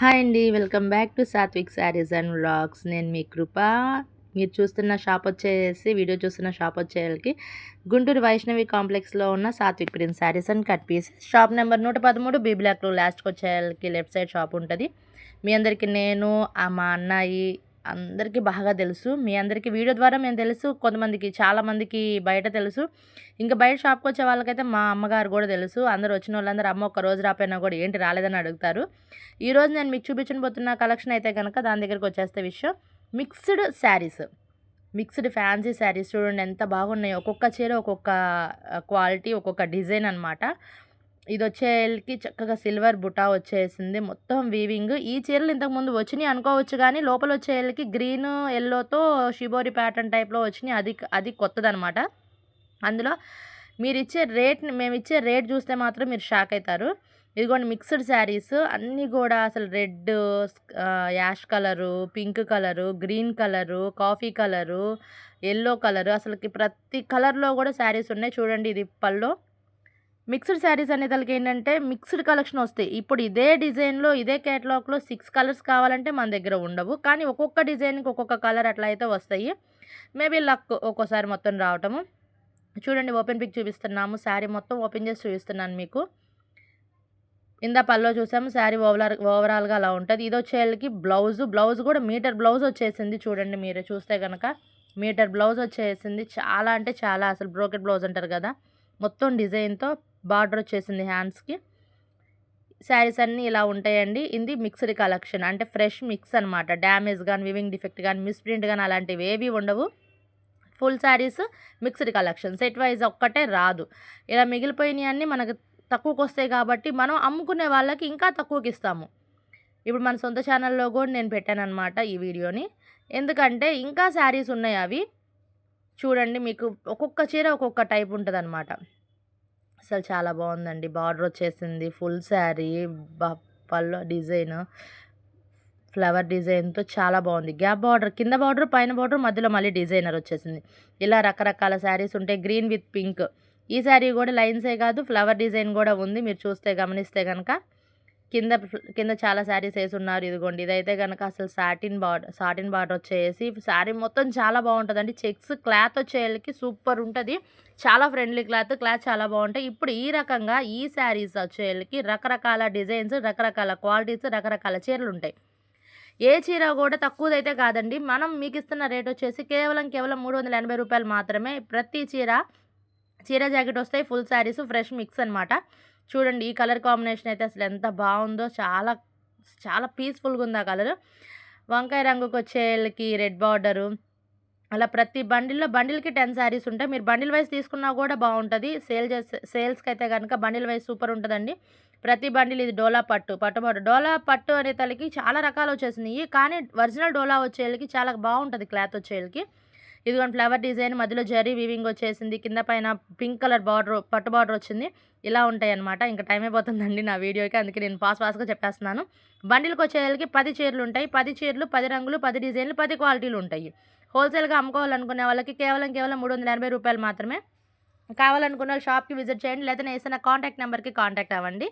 Hi అండి. Welcome back to Satvik Sarees and vlogs. నేను మీ కృప. మీరు చూస్తున్న షాప్ వచ్చేసి వీడియో చూస్తున్న షాప్ వచ్చేకి గుంటూరు వైష్ణవి కాంప్లెక్స్లో ఉన్న Satvik prince Sarees and cut piece shop number నూట పదమూడు బీ బ్లాక్లో లాస్ట్కి వచ్చేకి లెఫ్ట్ సైడ్ షాప్ ఉంటుంది. మీ అందరికీ నేను మా అన్నయ్య అందరికీ బాగా తెలుసు. మీ అందరికీ వీడియో ద్వారా మేము తెలుసు. కొంతమందికి చాలామందికి బయట తెలుసు. ఇంకా బయట షాప్కి వచ్చే వాళ్ళకైతే మా అమ్మగారు కూడా తెలుసు. అందరు వచ్చిన వాళ్ళందరూ అమ్మ ఒక రోజు రాపోయినా కూడా ఏంటి రాలేదని అడుగుతారు. ఈరోజు నేను మీకు చూపించబోతున్న కలెక్షన్ అయితే కనుక దాని దగ్గరికి వచ్చేస్తే విషయం. Mixed saris. Mixed fancy saris చూడండి ఎంత బాగున్నాయి. ఒక్కొక్క చీర ఒక్కొక్క క్వాలిటీ ఒక్కొక్క డిజైన్ అనమాట ఇది వచ్చేకి చక్కగా సిల్వర్ బుటా వచ్చేసింది. మొత్తం వీవింగ్ ఈ చీరలు ఇంతకుముందు వచ్చినాయి అనుకోవచ్చు కానీ లోపల వచ్చేళ్ళకి గ్రీన్ ఎల్లోతో షిబోరి ప్యాటర్న్ టైప్లో వచ్చినాయి. అది అది కొత్తదనమాట. అందులో మీరు ఇచ్చే రేట్ మేము ఇచ్చే రేట్ చూస్తే మాత్రం మీరు షాక్ అవుతారు ఇదిగోండి మిక్స్డ్ శారీస్ అన్నీ కూడా అసలు red ash colour pink colour green colour coffee colour yellow colour అసలుకి ప్రతి కలర్లో కూడా శారీస్ ఉన్నాయి. చూడండి ఇది పల్లో మిక్స్డ్ శారీస్ అనేదానికి ఏంటంటే మిక్స్డ్ కలెక్షన్ వస్తాయి. ఇప్పుడు ఇదే డిజైన్లో ఇదే కేటలాగ్లో సిక్స్ కలర్స్ కావాలంటే మన దగ్గర ఉండవు. కానీ ఒక్కొక్క డిజైన్కి ఒక్కొక్క కలర్ అట్లా అయితే వస్తాయి. మేబీ లక్ ఒక్కోసారి మొత్తం రావటము. చూడండి ఓపెన్ పిక్ చూపిస్తున్నాము. శారీ మొత్తం ఓపెన్ చేసి చూపిస్తున్నాను మీకు. ఇందా పల్లో చూసాము. శారీ ఓవరాల్ ఓవరాల్గా అలా ఉంటుంది. ఇది వచ్చేళ్ళకి బ్లౌజ్ బ్లౌజ్ కూడా మీటర్ బ్లౌజ్ వచ్చేసింది చూడండి మీరు. చూస్తే కనుక మీటర్ బ్లౌజ్ వచ్చేసింది. చాలా అంటే చాలా అసలు బ్రోకెట్ బ్లౌజ్ అంటారు కదా. మొత్తం డిజైన్తో బార్డర్ వచ్చేసింది హ్యాండ్స్కి. శారీస్ అన్నీ ఇలా ఉంటాయండి. ఇది మిక్స్డ్ కలెక్షన్. అంటే ఫ్రెష్ మిక్స్ అనమాట డ్యామేజ్ కానీ వివింగ్ డిఫెక్ట్ కానీ మిస్ప్రింట్ కానీ అలాంటివి ఏవి ఉండవు. Full saris mixed collection. Set wise ఒక్కటే రాదు. ఇలా మిగిలిపోయినవి అన్నీ మనకు తక్కువకి వస్తాయి కాబట్టి మనం అమ్ముకునే వాళ్ళకి ఇంకా తక్కువకి ఇస్తాము. ఇప్పుడు మన సొంత ఛానల్లో కూడా నేను పెట్టాను అనమాట ఈ వీడియోని. ఎందుకంటే ఇంకా శారీస్ ఉన్నాయి అవి. చూడండి మీకు ఒక్కొక్క చీర ఒక్కొక్క టైప్ ఉంటుంది అనమాట అసలు చాలా బాగుందండి. బార్డర్ వచ్చేసింది. ఫుల్ శారీ పళ్ళు డిజైన్ ఫ్లవర్ డిజైన్తో చాలా బాగుంది. గ్యాప్ బార్డర్ కింద బార్డర్ పైన బార్డర్ మధ్యలో మళ్ళీ డిజైనర్ వచ్చేసింది. ఇలా రకరకాల శారీస్ ఉంటాయి. Green with pink. ఈ శారీ కూడా లైన్సే కాదు ఫ్లవర్ డిజైన్ కూడా ఉంది. మీరు చూస్తే గమనిస్తే కనుక కింద కింద చాలా శారీస్ వేసి ఉన్నారు ఇదిగోండి ఇదైతే కనుక అసలు సాటిన్ బార్డర్ సాటిన్ బార్డర్ వచ్చేసి శారీ మొత్తం చాలా బాగుంటుంది అండి చెక్స్ క్లాత్ వచ్చేళ్ళకి సూపర్ ఉంటుంది. చాలా ఫ్రెండ్లీ క్లాత్ క్లాత్ చాలా బాగుంటాయి. ఇప్పుడు ఈ రకంగా ఈ శారీస్ వచ్చేళ్ళకి రకరకాల డిజైన్స్ రకరకాల క్వాలిటీస్ రకరకాల చీరలు ఉంటాయి. ఏ చీర కూడా తక్కువదైతే కాదండి. మనం మీకు ఇస్తున్న రేట్ వచ్చేసి కేవలం కేవలం మూడు వందల ఎనభై రూపాయలు మాత్రమే ప్రతి చీర చీర జాకెట్ వస్తాయి. ఫుల్ శారీస్ ఫ్రెష్ మిక్స్ అనమాట చూడండి ఈ కలర్ కాంబినేషన్ అయితే అసలు ఎంత బాగుందో చాలా చాలా పీస్ఫుల్గా ఉంది ఆ కలర్. వంకాయ రంగుకి వచ్చేళ్ళకి రెడ్ బార్డరు అలా ప్రతి బండిల్లో బండిల్కి టెన్ శారీస్ ఉంటాయి. మీరు బండిల్ వైస్ తీసుకున్నా కూడా బాగుంటుంది. సేల్ చేసే సేల్స్కి అయితే కనుక బండిల్ వైస్ సూపర్ ఉంటుందండి. ప్రతి బండిల్ ఇది డోలా పట్టు పట్టు పట్టు డోలా పట్టు అనే తలకి చాలా రకాలు వచ్చేసినాయి. కానీ ఒరిజినల్ డోలా వచ్చేళ్ళకి చాలా బాగుంటుంది క్లాత్ వచ్చేళ్ళకి ఇదిగోండి ఫ్లవర్ డిజైన్ మధ్యలో జరీ వీవింగ్ వచ్చేసింది కింద పైన పింక్ కలర్ బార్డర్ పట్టు బార్డర్ వచ్చింది. ఇలా ఉంటాయి అనమాట ఇంకా టైం అయిపోతుందండి నా వీడియోకి అందుకే నేను ఫాస్ట్ ఫాస్ట్గా చెప్పేస్తున్నాను. బండిల్కి వచ్చేసరికి పది చీరలు ఉంటాయి. పది చీరలు పది రంగులు పది డిజైన్లు పది క్వాలిటీలు ఉంటాయి. హోల్సేల్గా అమ్ముకోవాలనుకునే వాళ్ళకి కేవలం కేవలం మూడు వందల ఎనభై రూపాయలు మాత్రమే. కావాలనుకున్న వాళ్ళు షాప్కి విజిట్ చేయండి లేదా వేసిన కాంటాక్ట్ నెంబర్కి కాంటాక్ట్ అవ్వండి.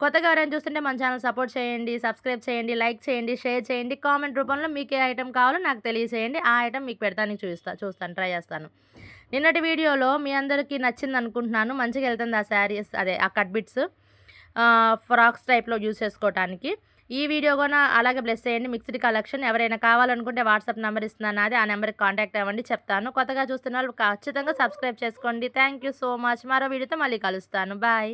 కొత్తగా ఎవరైనా చూస్తుంటే మన ఛానల్ సపోర్ట్ చేయండి సబ్స్క్రైబ్ చేయండి లైక్ చేయండి షేర్ చేయండి కామెంట్ రూపంలో మీకు ఏ ఐటెం కావాలో నాకు తెలియజేయండి. ఆ ఐటెం మీకు పెడతాను చూస్తా చూస్తాను ట్రై చేస్తాను. నిన్నటి వీడియోలో మీ అందరికీ నచ్చింది అనుకుంటున్నాను. మంచిగా వెళ్తుంది ఆ శారీస్ అదే ఆ కట్ బిట్స్ ఫ్రాక్స్ టైప్లో యూజ్ చేసుకోవడానికి ఈ వీడియో కూడా అలాగే బ్లెస్ చేయండి. Mixed collection. ఎవరైనా కావాలనుకుంటే వాట్సాప్ నెంబర్ ఇస్తున్నాను. అది ఆ నెంబర్కి కాంటాక్ట్ అవ్వండి చెప్తాను. కొత్తగా చూస్తున్న వాళ్ళు ఖచ్చితంగా సబ్స్క్రైబ్ చేసుకోండి. Thank so much. మరో వీడియోతో మళ్ళీ కలుస్తాను. బాయ్.